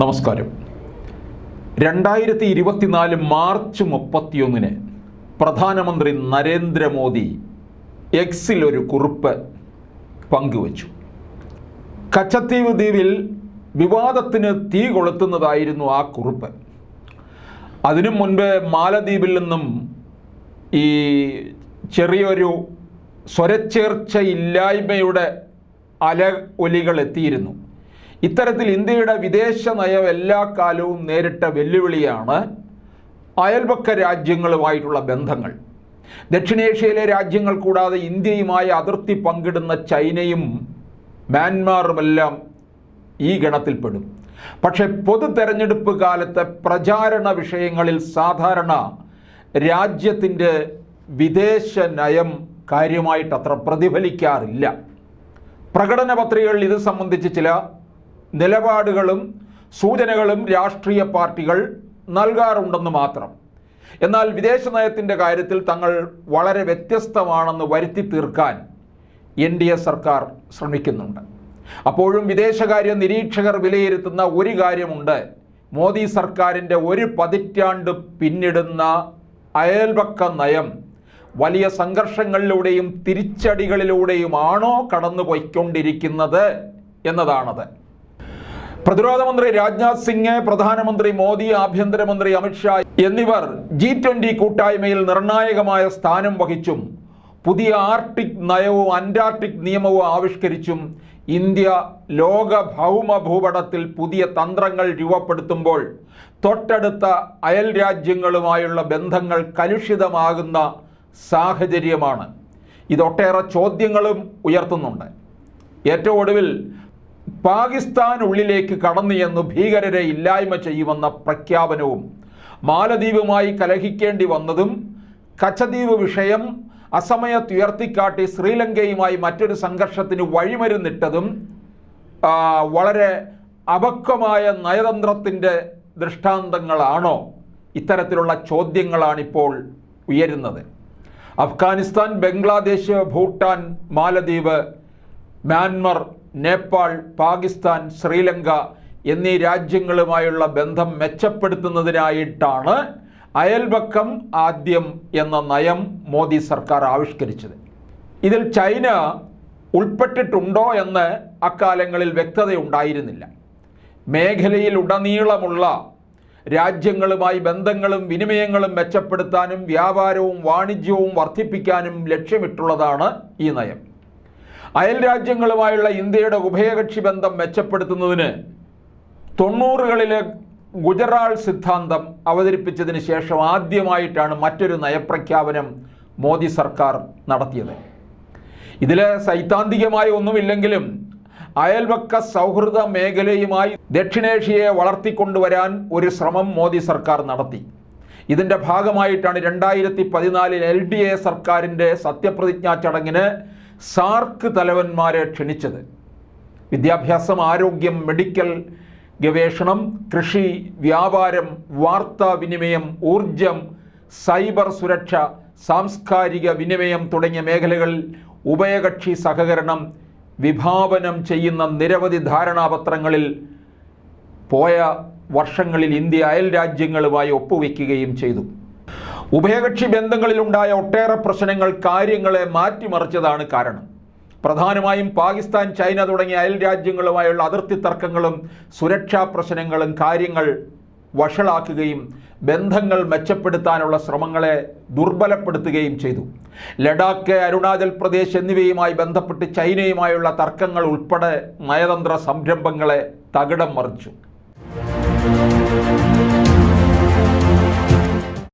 നമസ്കാരം. രണ്ടായിരത്തി ഇരുപത്തിനാല് മാർച്ച് മുപ്പത്തിയൊന്നിന് പ്രധാനമന്ത്രി നരേന്ദ്രമോദി എക്സിൽ ഒരു കുറിപ്പ് പങ്കുവച്ചു. കച്ചത്തീവ് ദ്വീപിൽ വിവാദത്തിന് തീ കൊളുത്തുന്നതായിരുന്നു ആ കുറിപ്പ്. അതിനു മുൻപ് മാലദ്വീപിൽ നിന്നും ഈ ചെറിയൊരു സ്വരച്ചേർച്ചയില്ലായ്മയുടെ അല ഒലികൾ എത്തിയിരുന്നു. ഇത്തരത്തിൽ ഇന്ത്യയുടെ വിദേശ നയം എല്ലാ കാലവും നേരിട്ട വെല്ലുവിളിയാണ് അയൽപക്ക രാജ്യങ്ങളുമായിട്ടുള്ള ബന്ധങ്ങൾ. ദക്ഷിണേഷ്യയിലെ രാജ്യങ്ങൾ കൂടാതെ ഇന്ത്യയുമായി അതിർത്തി പങ്കിടുന്ന ചൈനയും മ്യാൻമാറുമെല്ലാം ഈ ഗണത്തിൽപ്പെടും. പക്ഷേ പൊതു തെരഞ്ഞെടുപ്പ് കാലത്തെ പ്രചാരണ വിഷയങ്ങളിൽ സാധാരണ രാജ്യത്തിന്റെ വിദേശ നയം കാര്യമായിട്ട് അത്ര പ്രതിഫലിക്കാറില്ല. പ്രകടന പത്രികകളിൽ ഇത് സംബന്ധിച്ച് ചില നിലപാടുകളും സൂചനകളും രാഷ്ട്രീയ പാർട്ടികൾ നൽകാറുണ്ടെന്ന് മാത്രം. എന്നാൽ വിദേശ നയത്തിന്റെ കാര്യത്തിൽ തങ്ങൾ വളരെ വ്യത്യസ്തമാണെന്ന് വരുത്തി തീർക്കാൻ എൻ ഡി എ സർക്കാർ ശ്രമിക്കുന്നുണ്ട്. അപ്പോഴും വിദേശകാര്യ നിരീക്ഷകർ വിലയിരുത്തുന്ന ഒരു കാര്യമുണ്ട്. മോദി സർക്കാരിന്റെ ഒരു പതിറ്റാണ്ട് പിന്നിടുന്ന അയൽപക്ക നയം വലിയ സംഘർഷങ്ങളിലൂടെയും തിരിച്ചടികളിലൂടെയുമാണോ കടന്നു പോയിക്കൊണ്ടിരിക്കുന്നത് എന്നതാണത്. പ്രതിരോധ മന്ത്രി രാജ്നാഥ് സിംഗ് പ്രധാനമന്ത്രി മോദി ആഭ്യന്തരമന്ത്രി അമിത്ഷാ എന്നിവർ ജി ട്വന്റി കൂട്ടായ്മയിൽ നിർണായകമായ സ്ഥാനം വഹിച്ചും പുതിയ ആർട്ടിക് നയവും അന്റാർട്ടിക് നിയമവും ആവിഷ്കരിച്ചും ഇന്ത്യ ലോക ഭൗമ ഭൂപടത്തിൽ പുതിയ തന്ത്രങ്ങൾ രൂപപ്പെടുത്തുമ്പോൾ തൊട്ടടുത്ത അയൽ രാജ്യങ്ങളുമായുള്ള ബന്ധങ്ങൾ കലുഷിതമാകുന്ന സാഹചര്യമാണ്. ഇതൊട്ടേറെ ചോദ്യങ്ങളും ഉയർത്തുന്നുണ്ട്. ഏറ്റവും ഒടുവിൽ പാകിസ്ഥാൻ ഉള്ളിലേക്ക് കടന്നു എന്ന് ഭീകരരെ ഇല്ലായ്മ ചെയ്യുമെന്ന പ്രഖ്യാപനവും മാലദ്വീപുമായി കലഹിക്കേണ്ടി വന്നതും കച്ചദ്വീപ് വിഷയം അസമയത്ത് ഉയർത്തിക്കാട്ടി ശ്രീലങ്കയുമായി മറ്റൊരു സംഘർഷത്തിന് വഴിമരുന്നിട്ടതും വളരെ അപക്വമായ നയതന്ത്രത്തിന്റെ ദൃഷ്ടാന്തങ്ങളാണോ? ഇത്തരത്തിലുള്ള ചോദ്യങ്ങളാണിപ്പോൾ ഉയരുന്നത്. അഫ്ഗാനിസ്ഥാൻ ബംഗ്ലാദേശ് ഭൂട്ടാൻ മാലദ്വീപ് മ്യാൻമർ നേപ്പാൾ പാകിസ്ഥാൻ ശ്രീലങ്ക എന്നീ രാജ്യങ്ങളുമായുള്ള ബന്ധം മെച്ചപ്പെടുത്തുന്നതിനായിട്ടാണ് അയൽപക്കം ആദ്യം എന്ന നയം മോദി സർക്കാർ ആവിഷ്കരിച്ചത്. ഇതിൽ ചൈന ഉൾപ്പെട്ടിട്ടുണ്ടോ എന്ന് അക്കാലങ്ങളിൽ വ്യക്തതയുണ്ടായിരുന്നില്ല. മേഖലയിൽ ഉടനീളമുള്ള രാജ്യങ്ങളുമായി ബന്ധങ്ങളും വിനിമയങ്ങളും മെച്ചപ്പെടുത്താനും വ്യാപാരവും വാണിജ്യവും വർദ്ധിപ്പിക്കാനും ലക്ഷ്യമിട്ടുള്ളതാണ് ഈ നയം. അയൽ രാജ്യങ്ങളുമായുള്ള ഇന്ത്യയുടെ ഉഭയകക്ഷി ബന്ധം മെച്ചപ്പെടുത്തുന്നതിന് തൊണ്ണൂറുകളിലെ ഗുജറാൾ സിദ്ധാന്തം അവതരിപ്പിച്ചതിന് ശേഷം ആദ്യമായിട്ടാണ് മറ്റൊരു നയപ്രഖ്യാപനം മോദി സർക്കാർ നടത്തിയത്. ഇതിൽ സൈദ്ധാന്തികമായി ഒന്നുമില്ലെങ്കിലും അയൽവക്ക സൗഹൃദ മേഖലയുമായി ദക്ഷിണേഷ്യയെ വളർത്തിക്കൊണ്ടുവരാൻ ഒരു ശ്രമം മോദി സർക്കാർ നടത്തി. ഇതിന്റെ ഭാഗമായിട്ടാണ് രണ്ടായിരത്തി പതിനാലിൽ എൽ ഡി എ സർക്കാരിന്റെ സത്യപ്രതിജ്ഞാ ചടങ്ങിന് സാർക്ക് തലവന്മാരെ ക്ഷണിച്ചത്. വിദ്യാഭ്യാസം ആരോഗ്യം മെഡിക്കൽ ഗവേഷണം കൃഷി വ്യാപാരം വാർത്താവിനിമയം ഊർജം സൈബർ സുരക്ഷ സാംസ്കാരിക വിനിമയം തുടങ്ങിയ മേഖലകളിൽ ഉഭയകക്ഷി സഹകരണം വിഭാവനം ചെയ്യുന്ന നിരവധി ധാരണാപത്രങ്ങളിൽ പോയ വർഷങ്ങളിൽ ഇന്ത്യ അയൽ രാജ്യങ്ങളുമായി ഒപ്പുവെക്കുകയും ചെയ്തു. ഉഭയകക്ഷി ബന്ധങ്ങളിലുണ്ടായ ഒട്ടേറെ പ്രശ്നങ്ങൾ കാര്യങ്ങളെ മാറ്റിമറിച്ചതാണ് കാരണം. പ്രധാനമായും പാകിസ്ഥാൻ ചൈന തുടങ്ങിയ അയൽ രാജ്യങ്ങളുമായുള്ള അതിർത്തി തർക്കങ്ങളും സുരക്ഷാ പ്രശ്നങ്ങളും കാര്യങ്ങൾ വഷളാക്കുകയും ബന്ധങ്ങൾ മെച്ചപ്പെടുത്താനുള്ള ശ്രമങ്ങളെ ദുർബലപ്പെടുത്തുകയും ചെയ്തു. ലഡാക്ക് അരുണാചൽ പ്രദേശ് എന്നിവയുമായി ബന്ധപ്പെട്ട് ചൈനയുമായുള്ള തർക്കങ്ങൾ ഉൾപ്പെടെ നയതന്ത്ര സംരംഭങ്ങളെ തകിടം മറിച്ചു.